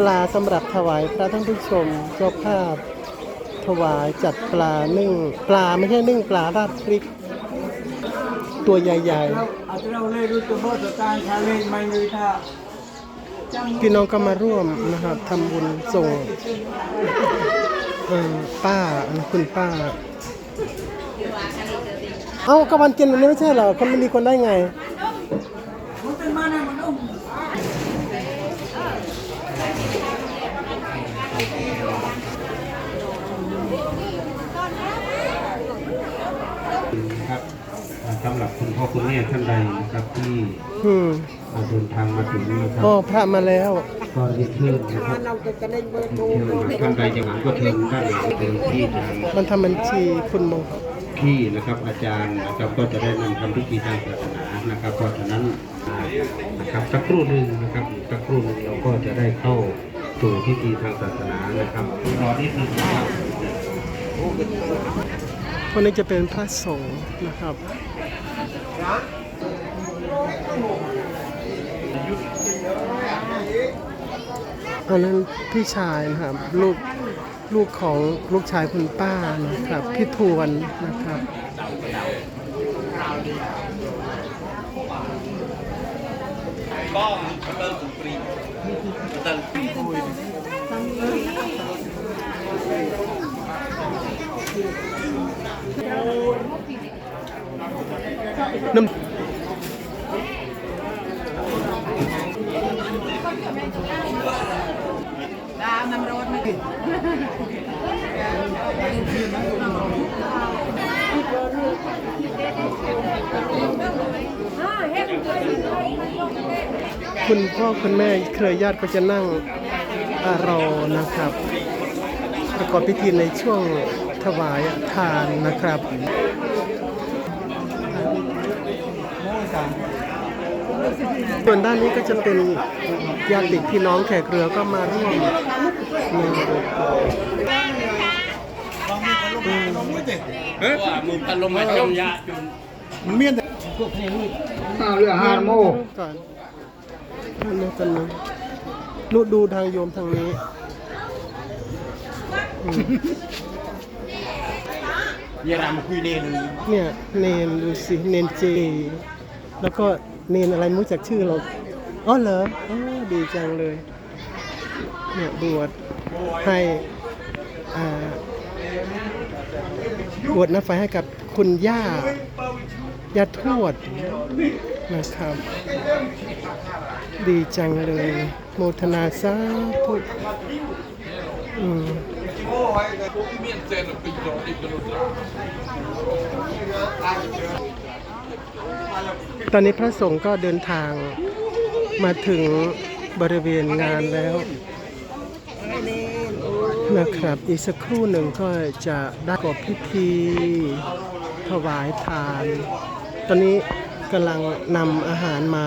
ปลาสำหรับถวายพระท่านผู้ชมเจ้าภาพถวายจัดปลานึ่ง ปลาไม่ใช่นึ่งปลาราดพริก ตัวใหญ่ๆพี่น้องก็มาร่วมนะครับทำบุญส่งป้าคุณป้า เอ้าก็วันกินวันนี้ไม่ใช่เหรอคนไม่มีคนได้ไงำหรับคุณพ่อคุณแม่ท่านใดนะครับที่อืมเดินทางมาถึงนะครับ อ๋อพระมาแล้ว ก็เรียนเชิญนะครับเชิญท่านใดจะหวังก็เชิญด้านหลังเดินที่ทางมันทำบัญชีคุณมงที่นะครับอาจารย์นะครับก็จะได้นำทำพิธีทางศาสนานะครับเพราะฉะนั้นอ่านะครับสักครู่หนึ่งนะครับอีกสักครู่หนึ่งเราก็จะได้เข้าสู่พิธีทางศาสนานะครับรอนิดนึงนะครับ คนนี้จะเป็นพระสงฆ์นะครับอันนั้นพี่ชายนะครับลูกลูกของลูกชายคุณป้านะครับพี่ทวนนะครับ น้ำดาวน้ำร้อนไหมคุณพ่อคุณแม่เครือญาติก็จะนั่งอรอนะครับ ประกอบพิธีในช่วงถวายทานนะครับ ส่วนด้านนี้ก็จะเป็นญาติพี่น้องแขกเรือก็มาร่วมในว่ามุมตะลมมาจมยาจนข้าวเรือฮาร์โมก่อนอันนี้กันนะดูดูทางโยมทางนี้อืมเยารามคุยเนนเนี่ยเนนดูสิเนนเจ แล้วก็เนนอะไรไม่รู้จักชื่อเราอ๋อเหรออ๋อดีจังเลยเนี่ยบวชให้อ่าบวชน้ำไฟให้กับคุณย่าย่าทวดนะครับ ดีจังเลย โมทนาสาธุอืม ตอนนี้พระสงฆ์ก็เดินทางมาถึงบริเวณงานแล้วนะครับ อีกสักครู่หนึ่งก็จะได้ประกบพิธีถวายทาน ตอนนี้กำลังนำอาหารมา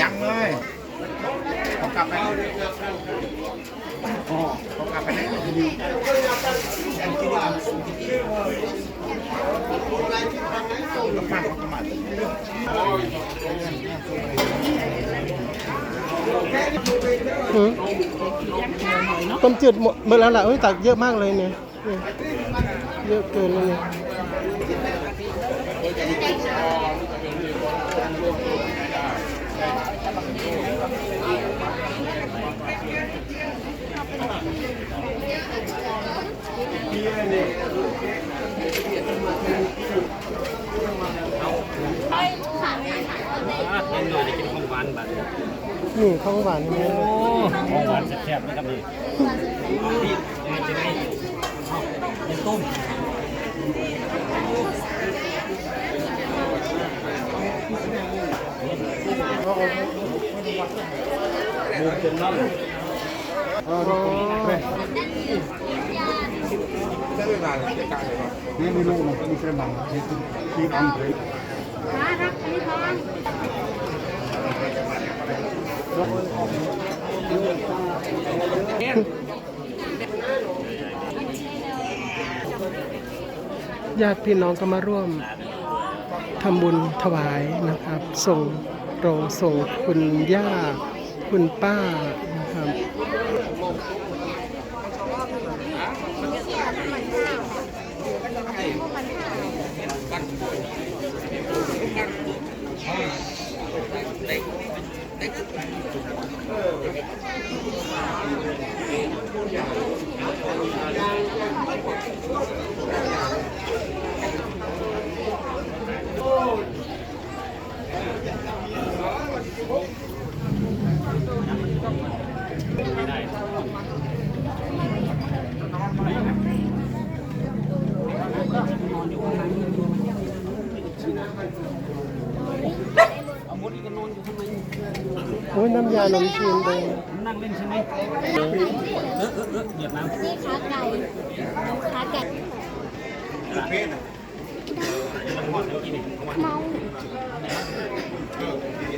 ยังเลยเขากลับไปเขากลับไปไหนหืมต้มจืดหมดหมดแล้วล่ะเอ้ยตักเยอะมากเลยเนี่ยเนี่ย เยอะเกินเลยเนี่ย ยังหน่อยจะกินของหวานบัดนี้นี่ของหวานนี่โอ้ของหวานแซ่บๆนะครับนี่นี่จะได้เดี๋ยวต้มโอ้ นี่มีลูกมีเส้นบังที่ที่อันเลยญาติพี่น้องก็มาร่วมทำบุญถวายนะครับ ส่งโรงส่งคุณย่า คุณป้า โอ้ยน้ำยานมจีนแดงนั่งเล่นใช่ไหมเออเออเออเหยียบน้ำนี่ขาไก่ขาไก่เมาไม่ได้ชัดเลยนูตรฟังนิ่มนิ่มไอ้สมา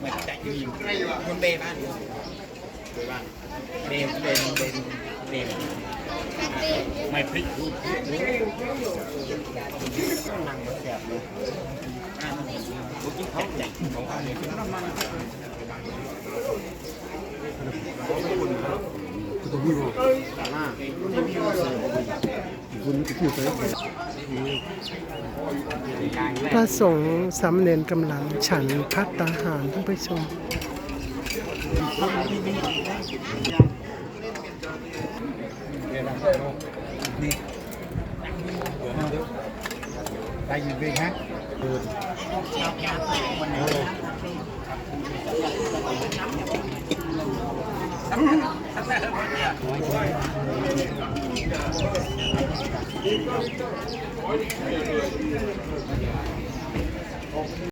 มคนนิ่มมุนคนนี้มุนคนนิ่มรับรับวิธีไม่จะยิงคนเบบ้านเบบ้านเบเบเบเบไม่พลิกดูนั่งแสบเลยเมื่อกี้เขาใหญ่ของเขาเนี่ย พระสงฆ์สำเนียนกำลังฉันพัตตาหารท่านผู้ชมได้ยินเพลงฮะเ